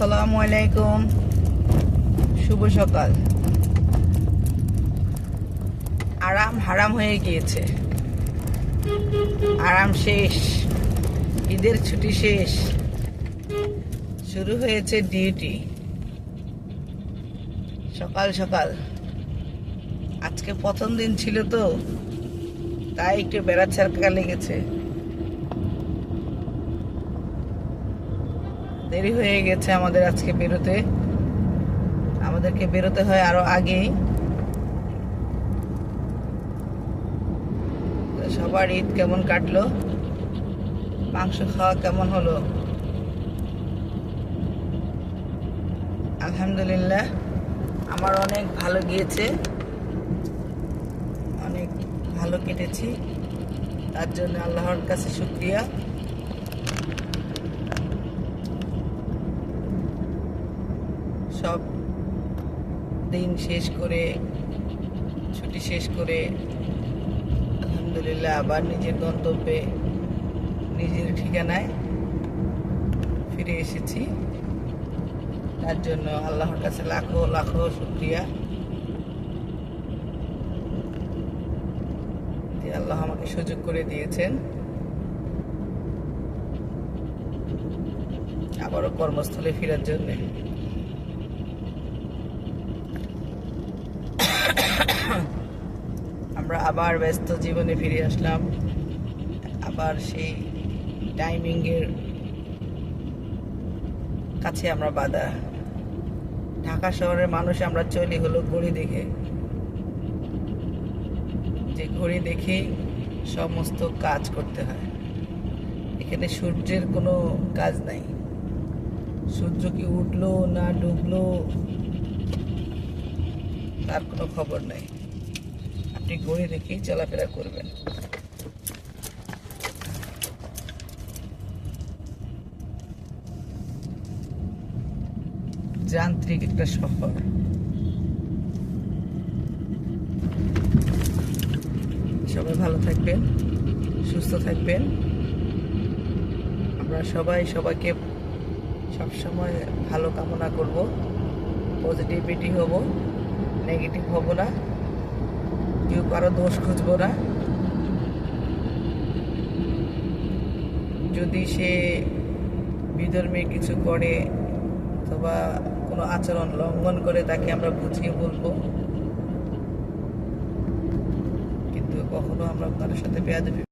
আসসালামু আলাইকুম। শুভ সকাল। আরাম হারাম হয়ে গিয়েছে। আরাম শেষ। ঈদের ছুটি শেষ। শুরু হয়েছে ডিউটি সকাল সকাল। আজকে প্রথম দিন ছিল তো, তাই একটু বেড়াচ্ছাড়কা লেগেছে। দেরি হয়ে গেছে আমাদের আজকে বেরোতে। আমাদেরকে বেরোতে হয় আরও আগেই। সবার ঈদ কেমন কাটলো? মাংস খাওয়া কেমন হলো? আলহামদুলিল্লাহ, আমার অনেক ভালো গিয়েছে। অনেক ভালো কেটেছি। তার জন্য আল্লাহর কাছে শুক্রিয়া। সব দিন শেষ করে, ছুটি শেষ করে, আলহামদুলিল্লাহ আবার নিজের গন্তব্যে, নিজের ঠিকানায় ফিরে এসেছি। তার জন্য আল্লাহর কাছে লাখো লাখো শুক্রিয়া। আল্লাহ আমাকে সুযোগ করে দিয়েছেন। আবারও কর্মস্থলে ফেরার জন্যে। আমরা আবার ব্যস্ত জীবনে ফিরে আসলাম। আবার সেই টাইমিংয়ের কাছে আমরা বাধা। ঢাকা শহরের মানুষ আমরা চলি হলো ঘড়ি দেখে। যে ঘড়ি দেখে সমস্ত কাজ করতে হয়। এখানে সূর্যের কোনো কাজ নাই। সূর্য কি উঠল না ডুবলো, তার কোনো খবর নাই। আপনি ঘড়ি দেখেই চলাফেরা করবেন। যান্ত্রিক একটা শহর। সবাই ভালো থাকবেন, সুস্থ থাকবেন। আমরা সবাই সবাইকে সবসময় ভালো কামনা করব। পজিটিভিটি হব নেগেটিভ হব না। কেউ কারও দোষ খুঁজবো না। যদি সে বিধর্মে কিছু করে অথবা কোনো আচরণ লঙ্ঘন করে, তাকে আমরা বুঝিয়ে বলব। কিন্তু কখনো আমরা কারোর সাথে বেয়াদবি